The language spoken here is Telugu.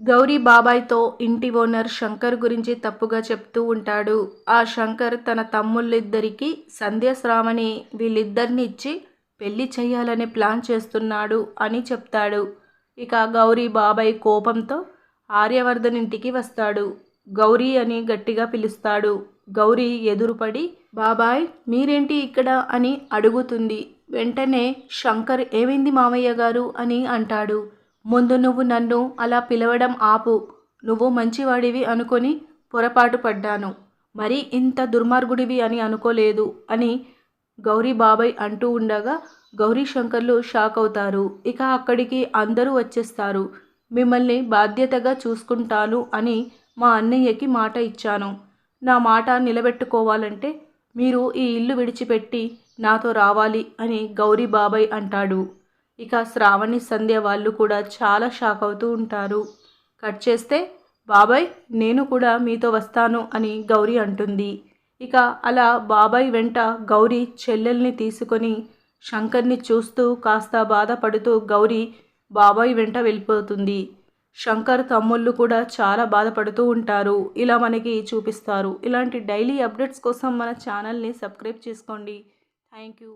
గౌరీ బాబాయ్తో ఇంటి ఓనర్ శంకర్ గురించి తప్పుగా చెప్తూ ఉంటాడు. ఆ శంకర్ తన తమ్ముళ్ళిద్దరికీ సంధ్య శ్రావణి వీళ్ళిద్దరిని ఇచ్చి పెళ్ళి చేయాలని ప్లాన్ చేస్తున్నాడు అని చెప్తాడు. ఇక గౌరీ బాబాయ్ కోపంతో ఆర్యవర్ధన్ ఇంటికి వస్తాడు. గౌరీ అని గట్టిగా పిలుస్తాడు. గౌరీ ఎదురుపడి బాబాయ్ మీరేంటి ఇక్కడ? అని అడుగుతుంది. వెంటనే శంకర్ ఏమైంది మామయ్య గారు? అని అంటాడు. ముందు నువ్వు నన్ను అలా పిలవడం ఆపు. నువ్వు మంచివాడివి అనుకొని పొరపాటు పడ్డాను. మరి ఇంత దుర్మార్గుడివి అని అనుకోలేదు అని గౌరీ బాబాయ్ అంటూ ఉండగా గౌరీ శంకర్లు షాక్ అవుతారు. ఇక అక్కడికి అందరూ వచ్చేస్తారు. మిమ్మల్ని బాధ్యతగా చూసుకుంటాను అని మా అన్నయ్యకి మాట ఇచ్చాను. నా మాట నిలబెట్టుకోవాలంటే మీరు ఈ ఇల్లు విడిచిపెట్టి నాతో రావాలి అని గౌరీ బాబాయ్ అంటాడు. ఇక శ్రావణి సంధ్య వాళ్ళు కూడా చాలా షాక్ అవుతూ ఉంటారు. కట్ చేస్తే బాబాయ్ నేను కూడా మీతో వస్తాను అని గౌరీ అంటుంది. ఇక అలా బాబాయ్ వెంట గౌరీ చెల్లెల్ని తీసుకొని శంకర్ని చూస్తూ కాస్త బాధపడుతూ గౌరీ బాబాయ్ వెంట వెళ్ళిపోతుంది. శంకర్ తమ్ముళ్ళు కూడా చాలా బాధపడుతూ ఉంటారు. ఇలా మనకి చూపిస్తారు. ఇలాంటి డైలీ అప్డేట్స్ కోసం మన ఛానల్ని సబ్స్క్రైబ్ చేసుకోండి. Thank you.